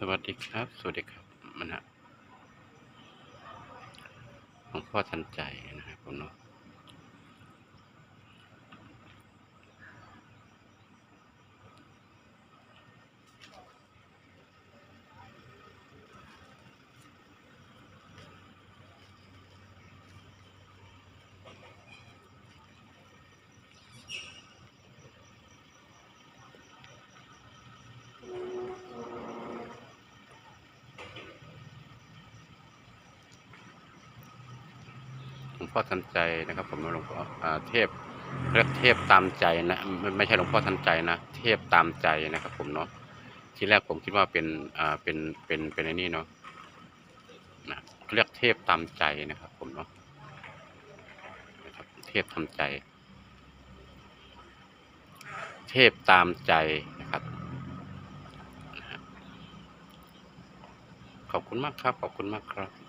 สวัสดีครับ สวัสดีครับมันฮะหลวงพ่อทันใจนะครับผมเนาะ หลวงพ่อทันใจนะครับ ผมหลวงพ่ออ่าเทพเรียกเทพตามใจนะไม่ไม่ใช่หลวงพ่อทันใจนะเทพตามใจนะครับ ผมเนาะทีแรกผมคิดว่าเป็นอ่าเป็นเป็นเป็นไอ้นี่เนาะนะเรียกเทพตามใจนะครับ ผมเนาะนะครับเทพทำใจ เทพตามใจนะครับขอบคุณมากครับ ขอบคุณมากครับ